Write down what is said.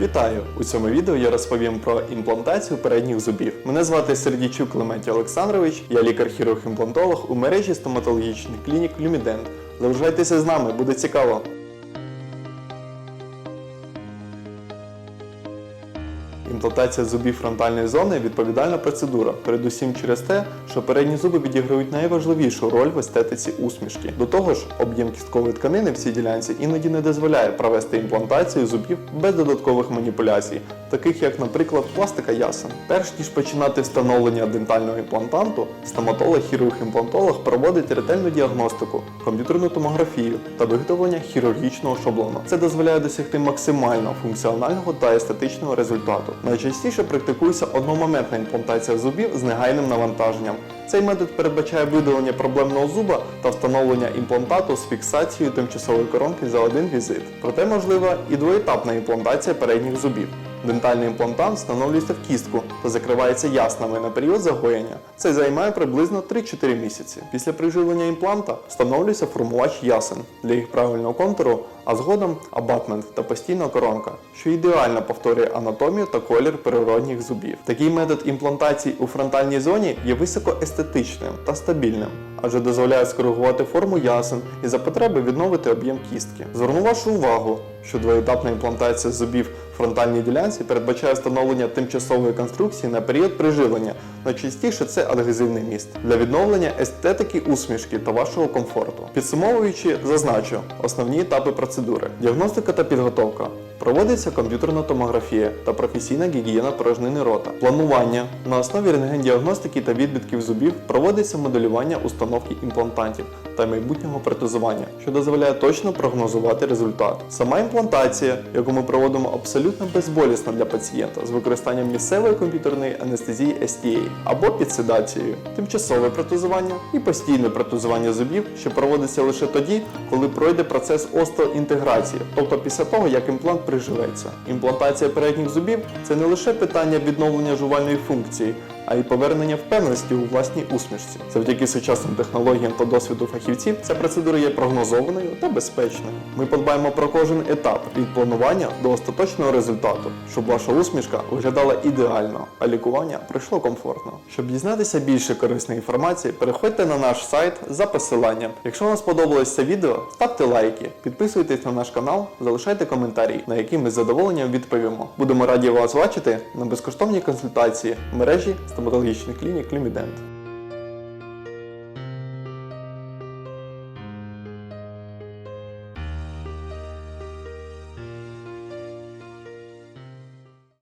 Вітаю! У цьому відео я розповім про імплантацію передніх зубів. Мене звати Сердійчук Клементій Олександрович, я лікар-хірург-імплантолог у мережі стоматологічних клінік Люмідент. Залишайтеся з нами, буде цікаво. Імплантація зубів фронтальної зони відповідальна процедура, передусім через те, що передні зуби відіграють найважливішу роль в естетиці усмішки. До того ж, об'єм кісткової тканини в цій ділянці іноді не дозволяє провести імплантацію зубів без додаткових маніпуляцій, таких як, наприклад, пластика ясен. Перш ніж починати встановлення дентального імплантанту, стоматолог хірург-імплантолог проводить ретельну діагностику, комп'ютерну томографію та виготовлення хірургічного шаблону. Це дозволяє досягти максимально функціонального та естетичного результату. Найчастіше практикується одномоментна імплантація зубів з негайним навантаженням. Цей метод передбачає видалення проблемного зуба та встановлення імплантату з фіксацією тимчасової коронки за один візит. Проте можлива і двоетапна імплантація передніх зубів. Дентальний імплантант встановлюється в кістку та закривається яснами на період загоєння. Це займає приблизно 3-4 місяці. Після приживлення імпланта встановлюється формувач ясен для їх правильного контуру, а згодом абатмент та постійна коронка, що ідеально повторює анатомію та колір природних зубів. Такий метод імплантації у фронтальній зоні є високоестетичним та стабільним, адже дозволяє скоригувати форму ясен і за потреби відновити об'єм кістки. Зверну вашу увагу, що двоетапна імплантація зубів в фронтальній ділянці передбачає встановлення тимчасової конструкції на період приживлення. Найчастіше це адгезивний міст для відновлення естетики усмішки та вашого комфорту. Підсумовуючи, зазначу основні етапи процедури: діагностика та підготовка. Проводиться комп'ютерна томографія та професійна гігієна порожнини рота. Планування на основі рентген-діагностики та відбитків зубів проводиться моделювання установки імплантантів та майбутнього протезування, що дозволяє точно прогнозувати результат. Сама імплантація, яку ми проводимо абсолютно безболісно для пацієнта з використанням місцевої комп'ютерної анестезії STA або під седацією, тимчасове протезування і постійне протезування зубів, що проводиться лише тоді, коли пройде процес остеоінтеграції, тобто після того, як імплант приживеться. Імплантація передніх зубів це не лише питання відновлення жувальної функції, а й повернення впевненості у власній усмішці. Завдяки сучасним технологіям та досвіду фахівців ця процедура є прогнозованою та безпечною. Ми подбаємо про кожен етап від планування до остаточного результату, щоб ваша усмішка виглядала ідеально, а лікування пройшло комфортно. Щоб дізнатися більше корисної інформації, переходьте на наш сайт за посиланням. Якщо вам сподобалось це відео, ставте лайки, підписуйтесь на наш канал, залишайте коментарі, на які ми з задоволенням відповімо. Будемо раді вас бачити на безкоштовній консультації в мережі стоматологічних клінік Люмідент.